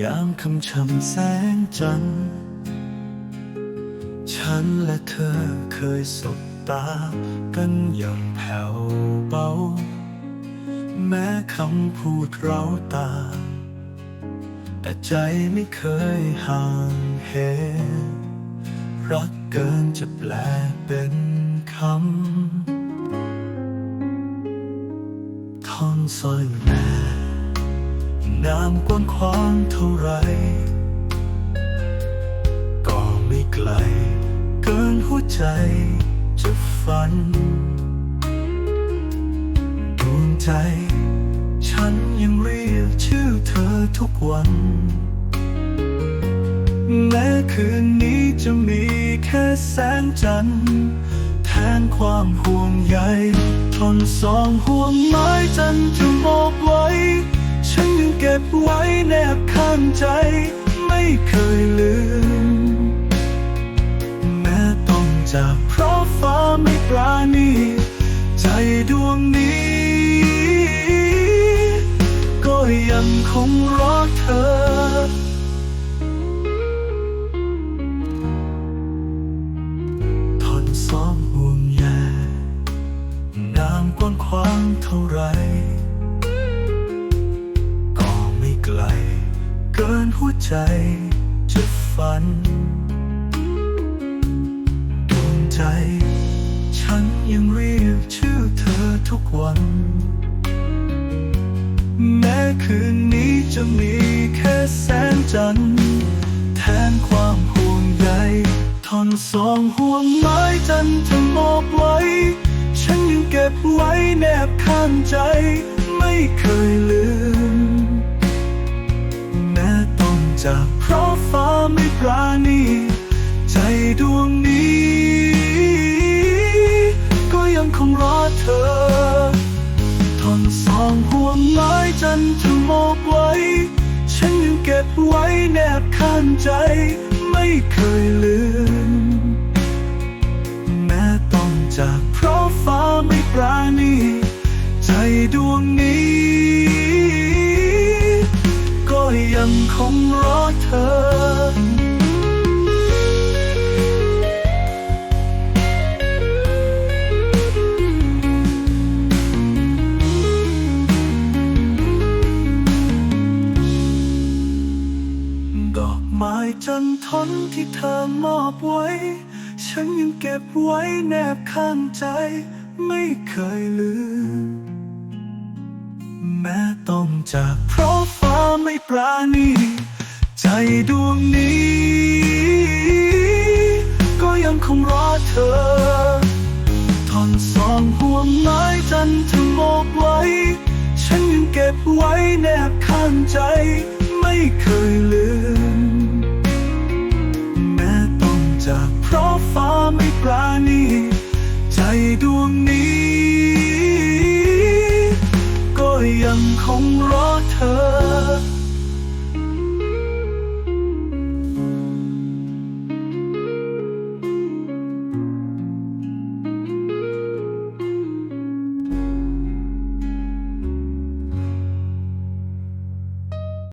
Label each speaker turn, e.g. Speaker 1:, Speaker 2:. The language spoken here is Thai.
Speaker 1: ยามคำชำแสงจันทร์ฉันและเธอเคยสบตา กันอย่างแผ่วเบา แม้คำพูดเราตางแต่ใจไม่เคยห่างเหรักเกินจะแปลเป็นคำท่อนสร้อยแม่ น้ำกว้างขวางเท่าไร ก็ไม่ไกล เกินหัวใจจะฝันดวงใจ ฉันยังเรียกชื่อเธอทุกวัน แม้คืนนี้จะมีแค่แสงจันทร์แทนความห่วงใยทนสองห่วงไม้จันทร์จะมอบไว้ฉันยังเก็ บไว้แนบข้างใจ ไม่เคยลืม แม้ต้องจากเพราะฟ้าไม่ปราณี ใจดวงนี้ ก็ยังคงรอเธอ ใจจะฝันดวงใจ ฉันยังเรียกชื่อเธอทุกวัน แม้คืนนี้จะมีแค่แสงจันทร์แทนความห่วงใยทอนสองห่วงไม้จันทร์เธอมอบไว้ ฉันยังเก็บไว้แนบข้างใจ ไม่เคยลืม จากเพราะฟ้าไม่ปราณี ใจดวงนี้ ก็ยังคงรอเธอทนสองห่วงไม้จันทร์มอบไว้ ฉันยังเก็บไว้แนบข้างใจ ไม่เคยลืม แม้ต้องจากเพราะฟ้าไม่ปราณี ใจดวงนี้ คงรอเธอดอกไม้จันทนที่เธอมอบไว้ ฉันยังเก็บไว้แนบข้างใจ ไม่เคยลืม แม้ต้องจากเพราะฟ้าไม่ปราณี ใจดวงนี้ ก็ยังคงรอเธอทอนสองห่วงไม้จันทร์มอกไว้ ฉันยังเก็บไว้แนบข้างใจ ไม่เคยลืม แม้ต้องจากเพราะฟ้าไม่ปราณี ใจดวงนี้